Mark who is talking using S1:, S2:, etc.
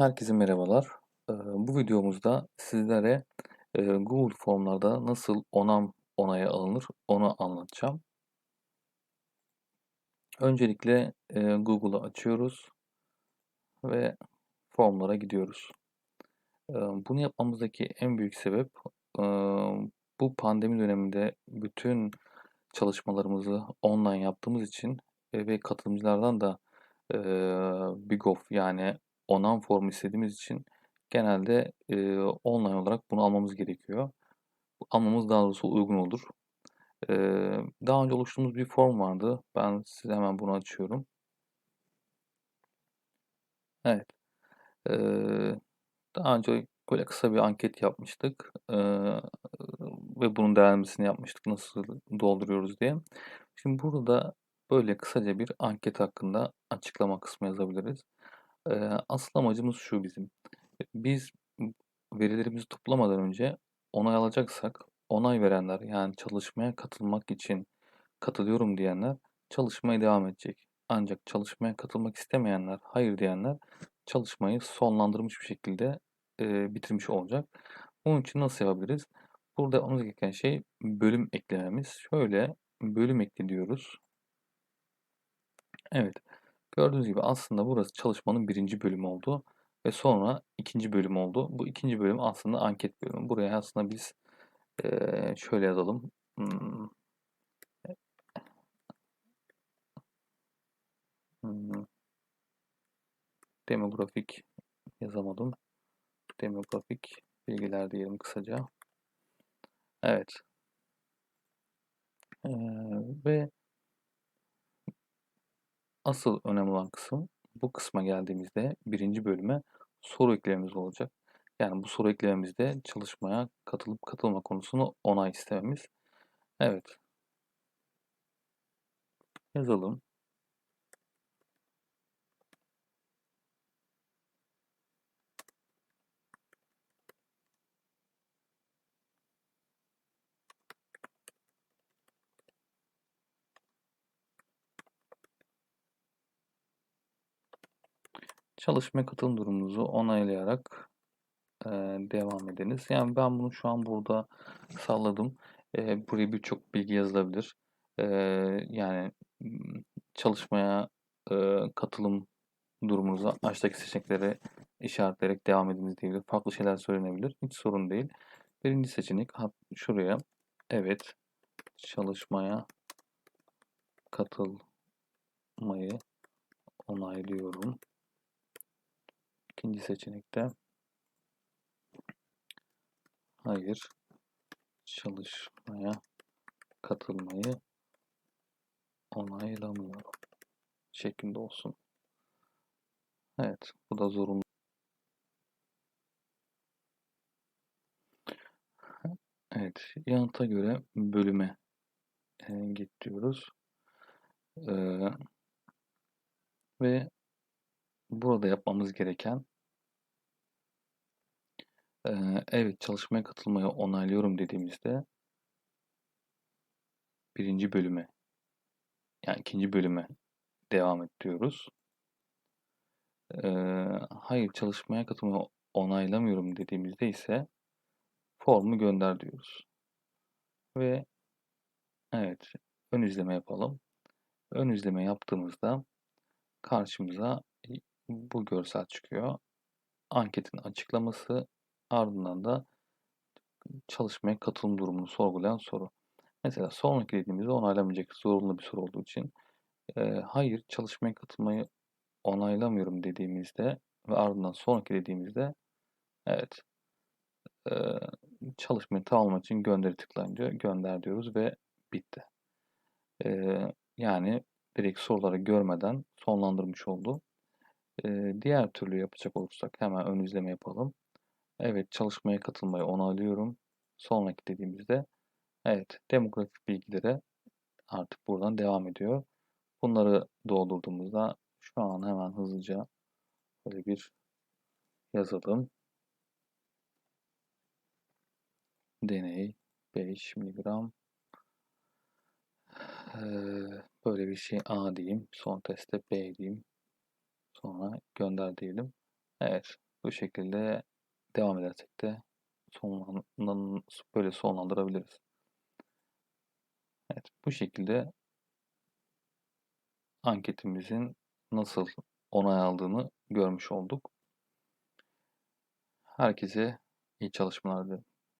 S1: Herkese merhabalar. Bu videomuzda sizlere, Google Formlarda nasıl onam onaya alınır onu anlatacağım. Öncelikle, Google'ı açıyoruz ve formlara gidiyoruz. Bunu yapmamızdaki en büyük sebep, bu pandemi döneminde bütün çalışmalarımızı online yaptığımız için, ve katılımcılardan da, eee, BIGOF yani onam formu istediğimiz için genelde, eee, online olarak bunu almamız gerekiyor. Almamız daha doğrusu uygun olur. Eee, daha önce oluşturduğumuz bir form vardı. Ben size hemen bunu açıyorum. Evet. Eee, daha önce böyle kısa bir anket yapmıştık, eee, ve bunun değerlendirmesini yapmıştık, nasıl dolduruyoruz diye. Şimdi burada böyle kısaca bir anket hakkında açıklama kısmı yazabiliriz. Asıl amacımız şu bizim. Biz verilerimizi toplamadan önce onay alacaksak, onay verenler yani çalışmaya katılmak için katılıyorum diyenler çalışmaya devam edecek. Ancak çalışmaya katılmak istemeyenler, hayır diyenler çalışmayı sonlandırmış bir şekilde, eee, bitirmiş olacak. Bunun için nasıl yapabiliriz? Burada yapmamız gereken şey bölüm eklememiz. Şöyle bölüm ekle diyoruz. Evet. Gördüğünüz gibi aslında burası çalışmanın birinci bölümü oldu ve sonra ikinci bölüm oldu. Bu ikinci bölüm aslında anket bölümü. Buraya aslında biz, şöyle yazalım. Imm Hımm. Demografik yazamadım. Demografik bilgiler diyelim kısaca. Evet. Eee, ve asıl önemli olan kısım bu kısma geldiğimizde birinci bölüme soru eklememiz olacak. Yani bu soru eklememizde çalışmaya katılıp katılma konusunu onay istememiz. Evet. Yazalım. Çalışmaya katılım durumunuzu onaylayarak, eee, devam ediniz. Yani ben bunu şu an burada salladım. Eee, buraya birçok bilgi yazılabilir. Eee, yani, çalışmaya, eee, katılım durumunuzu aşağıdaki seçenekleri işaretleyerek devam ediniz diyebilir. Farklı şeyler söylenebilir. Hiç sorun değil. Birinci seçenek şuraya evet çalışmaya katılmayı onaylıyorum. İkinci seçenekte hayır çalışmaya katılmayı onaylamıyorum şeklinde olsun. Evet, bu da zorunlu. Evet, yanıta göre bölüme eee, git diyoruz. Eee, ve burada yapmamız gereken evet çalışmaya katılmayı onaylıyorum dediğimizde birinci bölüme yani ikinci bölüme devam et hayır çalışmaya katılmayı onaylamıyorum dediğimizde ise formu gönder diyoruz. Ve evet ön izleme yapalım. Ön izleme yaptığımızda karşımıza bu görsel çıkıyor. Anketin açıklaması ardından da çalışmaya katılım durumunu sorgulayan soru. Mesela sonraki dediğimizde onaylamayacak zorunlu bir soru olduğu için e, hayır çalışmaya katılmayı onaylamıyorum dediğimizde ve ardından sonraki dediğimizde evet e, çalışmayı tamamlamak için gönderi tıklayın. Gönder diyoruz ve bitti. E, yani direkt soruları görmeden sonlandırmış oldu. E, diğer türlü yapacak olursak hemen ön izleme yapalım. Evet çalışmaya katılmayı onaylıyorum. Sonraki dediğimizde evet demografik bilgilere artık buradan devam ediyor. Bunları doldurduğumuzda şu an hemen hızlıca böyle bir yazalım. Deney 5 miligram böyle bir şey A diyeyim. Son testte B diyeyim. Sonra gönder diyelim. Evet. Bu şekilde devam edersek de sonlan böyle sonlandırabiliriz. Evet, bu şekilde anketimizin nasıl onay aldığını görmüş olduk. Herkese iyi çalışmalar dilerim.